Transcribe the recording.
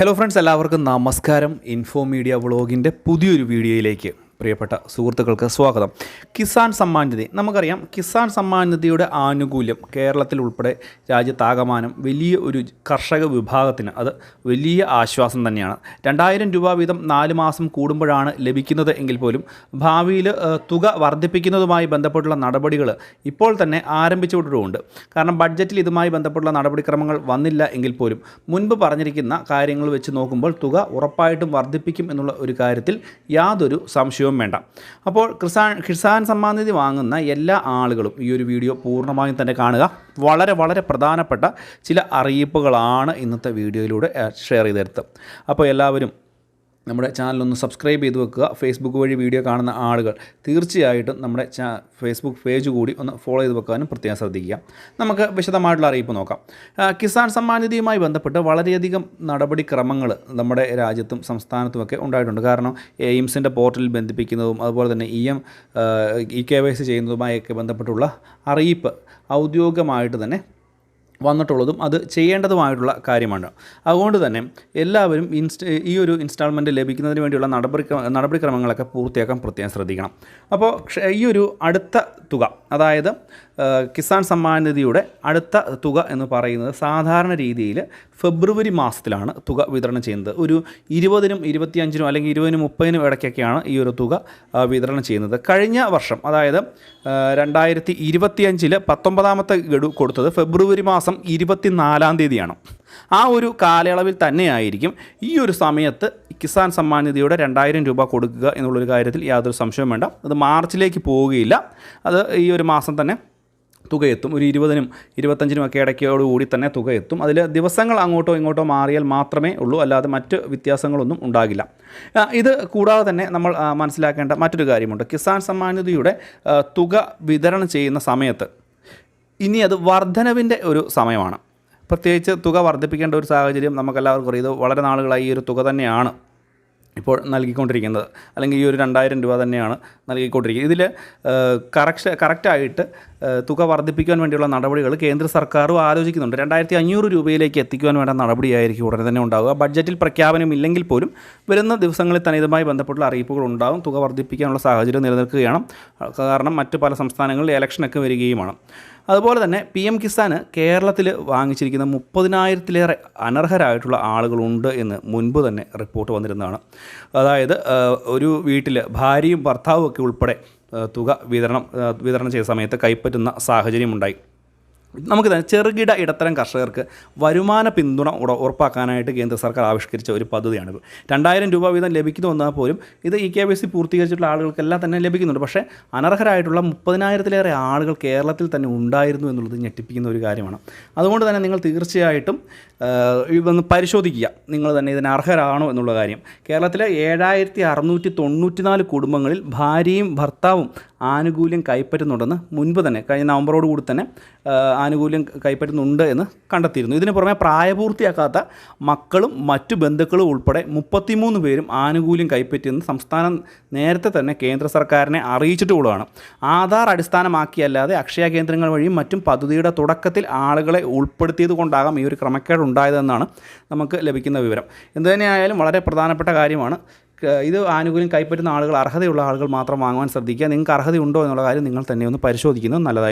Hello friends എല്ലാവർക്കും നമസ്കാരം. Info media വ്ളോഗിന്റെ പുതിയൊരു വീഡിയോയിലേക്ക്. പ്രിയപ്പെട്ട സുഹൃത്തുക്കൾക്ക് സ്വാഗതം. കിസാൻ സമ്മാൻ നിധി. നമുക്കറിയാം കിസാൻ സമ്മാൻ നിധിയുടെ ആനുകൂല്യം കേരളത്തിൽ ഉൾപ്പെടെ രാജ്യത്താകമാനം വലിയ ഒരു കർഷക വിഭാഗത്തിന് അത് വലിയ ആശ്വാസം തന്നെയാണ്. രണ്ടായിരം രൂപ വീതം നാല് മാസം കൂടുമ്പോഴാണ് ലഭിക്കുന്നത് എങ്കിൽ പോലും ഭാവിയിൽ തുക വർദ്ധിപ്പിക്കുന്നതുമായി ബന്ധപ്പെട്ടുള്ള നടപടികൾ ഇപ്പോൾ തന്നെ ആരംഭിച്ചുകൊണ്ടുണ്ട് കാരണം ബഡ്ജറ്റിൽ ഇതുമായി ബന്ധപ്പെട്ടുള്ള നടപടിക്രമങ്ങൾ വന്നില്ല എങ്കിൽ പോലും മുൻപ് പറഞ്ഞിരിക്കുന്ന കാര്യങ്ങൾ വെച്ച് നോക്കുമ്പോൾ തുക ഉറപ്പായിട്ടും വർദ്ധിപ്പിക്കും എന്നുള്ള ഒരു കാര്യത്തിൽ യാതൊരു സംശയവും വേണ്ട. അപ്പോൾ കിസാൻ കിസാൻ സമ്മാൻ നിധി വാങ്ങുന്ന എല്ലാ ആളുകളും ഈ ഒരു വീഡിയോ പൂർണമായും തന്നെ കാണുക. വളരെ വളരെ പ്രധാനപ്പെട്ട ചില അറിയിപ്പുകളാണ് ഇന്നത്തെ വീഡിയോയിലൂടെ ഷെയർ ചെയ്തെടുത്തത്. അപ്പോൾ എല്ലാവരും നമ്മുടെ ചാനലൊന്ന് സബ്സ്ക്രൈബ് ചെയ്ത് വെക്കുക. ഫേസ്ബുക്ക് വഴി വീഡിയോ കാണുന്ന ആളുകൾ തീർച്ചയായിട്ടും നമ്മുടെ ചാ ഫേസ്ബുക്ക് പേജ് കൂടി ഒന്ന് ഫോളോ ചെയ്ത് വെക്കാനും പ്രത്യേകം ശ്രദ്ധിക്കുക. നമുക്ക് വിശദമായിട്ടുള്ള അറിയിപ്പ് നോക്കാം. കിസാൻ സമ്മാൻ നിധിയുമായി ബന്ധപ്പെട്ട് വളരെയധികം നടപടിക്രമങ്ങൾ നമ്മുടെ രാജ്യത്തും സംസ്ഥാനത്തുമൊക്കെ ഉണ്ടായിട്ടുണ്ട്. കാരണം എയിംസിന്റെ പോർട്ടലിൽ ബന്ധിപ്പിക്കുന്നതും അതുപോലെ തന്നെ E M E K Y C ചെയ്യുന്നതുമായൊക്കെ ബന്ധപ്പെട്ടുള്ള അറിയിപ്പ് ഔദ്യോഗികമായിട്ട് തന്നെ വന്നിട്ടുള്ളതും അത് ചെയ്യേണ്ടതുമായിട്ടുള്ള കാര്യമാണ്. അതുകൊണ്ട് തന്നെ എല്ലാവരും ഇൻസ്റ്റ ഈ ഒരു ഇൻസ്റ്റാൾമെന്റ് ലഭിക്കുന്നതിന് വേണ്ടിയുള്ള നടപടി നടപടിക്രമങ്ങളൊക്കെ പൂർത്തിയാക്കാൻ പ്രത്യേകം ശ്രദ്ധിക്കണം. അപ്പോൾ ഈ ഒരു അടുത്ത തുക. അതായത് കിസാൻ സമ്മാൻ നിധിയുടെ അടുത്ത തുക എന്ന് പറയുന്നത് സാധാരണ രീതിയിൽ ഫെബ്രുവരി മാസത്തിലാണ് തുക വിതരണം ചെയ്യുന്നത്. ഒരു ഇരുപതിനും ഇരുപത്തിയഞ്ചിനും അല്ലെങ്കിൽ ഇരുപതിനും മുപ്പതിനും ഇടയ്ക്കൊക്കെയാണ് ഈ ഒരു തുക വിതരണം ചെയ്യുന്നത്. കഴിഞ്ഞ വർഷം അതായത് രണ്ടായിരത്തി ഇരുപത്തിയഞ്ചിൽ പത്തൊമ്പതാമത്തെ ഗഡു കൊടുത്തത് ഫെബ്രുവരി മാസം ഇരുപത്തിനാലാം തീയതിയാണ്. ആ ഒരു കാലയളവിൽ തന്നെയായിരിക്കും ഈ ഒരു സമയത്ത് കിസാൻ സമ്മാൻ നിധിയുടെ രണ്ടായിരം രൂപ കൊടുക്കുക എന്നുള്ളൊരു കാര്യത്തിൽ യാതൊരു സംശയവും വേണ്ട. അത് മാർച്ചിലേക്ക് പോവുകയില്ല. അത് ഈ ഒരു മാസം തന്നെ തുക എത്തും ഒരു ഇരുപതിനും ഇരുപത്തഞ്ചിനും ഒക്കെ ഇടയ്ക്കോടുകൂടി തന്നെ തുക എത്തും അതിൽ ദിവസങ്ങൾ അങ്ങോട്ടോ ഇങ്ങോട്ടോ മാറിയാൽ മാത്രമേ ഉള്ളൂ. അല്ലാതെ മറ്റ് വ്യത്യാസങ്ങളൊന്നും ഉണ്ടാകില്ല. ഇത് കൂടാതെ തന്നെ നമ്മൾ മനസ്സിലാക്കേണ്ട മറ്റൊരു കാര്യമുണ്ട്. കിസാൻ സമ്മാൻ നിധിയുടെ തുക വിതരണം ചെയ്യുന്ന സമയത്ത് ഇനി അത് വർധനവിന്റെ ഒരു സമയമാണ്. പ്രത്യേകിച്ച് തുക വർദ്ധിപ്പിക്കേണ്ട ഒരു സാഹചര്യം നമുക്കെല്ലാവർക്കും അറിയാം. ഇത് വളരെ നാളുകളായി ഈ ഒരു തുക തന്നെയാണ് ഇപ്പോൾ നൽകിക്കൊണ്ടിരിക്കുന്നത്. അല്ലെങ്കിൽ ഈ ഒരു രണ്ടായിരം രൂപ തന്നെയാണ് നൽകിക്കൊണ്ടിരിക്കുന്നത്. ഇതിൽ കറക്ഷ കറക്റ്റായിട്ട് തുക വർദ്ധിപ്പിക്കാൻ വേണ്ടിയുള്ള നടപടികൾ കേന്ദ്ര സർക്കാരും ആലോചിക്കുന്നുണ്ട്. രണ്ടായിരത്തി അഞ്ഞൂറ് രൂപയിലേക്ക് എത്തിക്കുവാൻ വേണ്ട നടപടിയായിരിക്കും ഉടനെ തന്നെ ഉണ്ടാവുക. ബഡ്ജറ്റിൽ പ്രഖ്യാപനം ഇല്ലെങ്കിൽ പോലും വരുന്ന ദിവസങ്ങളിൽ തന്നെ ഇതുമായി ബന്ധപ്പെട്ടുള്ള അറിയിപ്പുകൾ ഉണ്ടാകും തുക വർദ്ധിപ്പിക്കാനുള്ള സാഹചര്യം നിലനിൽക്കുകയാണ്. കാരണം മറ്റ് പല സംസ്ഥാനങ്ങളിൽ ഇലക്ഷനൊക്കെ വരികയുമാണ്. അതുപോലെ തന്നെ പി എം കിസാന് കേരളത്തിൽ വാങ്ങിച്ചിരിക്കുന്ന മുപ്പതിനായിരത്തിലേറെ അനർഹരായിട്ടുള്ള ആളുകളുണ്ട് എന്ന് മുൻപ് തന്നെ റിപ്പോർട്ട് വന്നിരുന്നതാണ്. അതായത് ഒരു വീട്ടിൽ ഭാര്യയും ഭർത്താവും ഒക്കെ ഉൾപ്പെടെ തുക വിതരണം വിതരണം ചെയ്ത സമയത്ത് കൈപ്പറ്റുന്ന സാഹചര്യമുണ്ടായി. നമുക്ക് തന്നെ ചെറുകിട ഇടത്തരം കർഷകർക്ക് വരുമാന പിന്തുണ ഉറപ്പാക്കാനായിട്ട് കേന്ദ്ര സർക്കാർ ആവിഷ്കരിച്ച ഒരു പദ്ധതിയാണിത്. രണ്ടായിരം രൂപ വീതം ലഭിക്കുന്നു വന്നാൽ പോലും ഇത് ഇ കെ വി സി പൂർത്തീകരിച്ചിട്ടുള്ള ആളുകൾക്കെല്ലാം തന്നെ ലഭിക്കുന്നുണ്ട്. പക്ഷേ അനർഹരായിട്ടുള്ള മുപ്പതിനായിരത്തിലേറെ ആളുകൾ കേരളത്തിൽ തന്നെ ഉണ്ടായിരുന്നു എന്നുള്ളത് ഞെട്ടിപ്പിക്കുന്ന ഒരു കാര്യമാണ്. അതുകൊണ്ട് തന്നെ നിങ്ങൾ തീർച്ചയായിട്ടും ഇതൊന്ന് പരിശോധിക്കുക. നിങ്ങൾ തന്നെ ഇതിന് അർഹരാണോ എന്നുള്ള കാര്യം. കേരളത്തിലെ ഏഴായിരത്തി അറുന്നൂറ്റി തൊണ്ണൂറ്റിനാല് കുടുംബങ്ങളിൽ ഭാര്യയും ഭർത്താവും ആനുകൂല്യം കൈപ്പറ്റുന്നുണ്ടെന്ന് മുൻപ് തന്നെ കഴിഞ്ഞ നവംബറോടുകൂടി തന്നെ ആനുകൂല്യം കൈപ്പറ്റുന്നുണ്ട് എന്ന് കണ്ടെത്തിയിരുന്നു. ഇതിന് പുറമെ പ്രായപൂർത്തിയാക്കാത്ത മക്കളും മറ്റു ബന്ധുക്കളും ഉൾപ്പെടെ മുപ്പത്തിമൂന്ന് പേരും ആനുകൂല്യം കൈപ്പറ്റിയെന്ന് സംസ്ഥാനം നേരത്തെ തന്നെ കേന്ദ്ര സർക്കാരിനെ അറിയിച്ചിട്ടുള്ളതാണ്. ആധാർ അടിസ്ഥാനമാക്കിയല്ലാതെ അക്ഷയ കേന്ദ്രങ്ങൾ വഴിയും മറ്റും പദ്ധതിയുടെ തുടക്കത്തിൽ ആളുകളെ ഉൾപ്പെടുത്തിയത് കൊണ്ടാകാം ഈ ഒരു ക്രമക്കേട് ഉണ്ടായതെന്നാണ് നമുക്ക് ലഭിക്കുന്ന വിവരം. എന്തുതന്നെയായാലും വളരെ പ്രധാനപ്പെട്ട കാര്യമാണ്. ഇത് ആനുകൂല്യം കൈപ്പറ്റുന്ന ആളുകൾ അർഹതയുള്ള ആളുകൾ മാത്രം വാങ്ങുവാൻ ശ്രദ്ധിക്കുക. നിങ്ങൾക്ക് അർഹതയുണ്ടോ എന്നുള്ള കാര്യം നിങ്ങൾ തന്നെ ഒന്ന് പരിശോധിക്കുന്നത് നല്ലതായി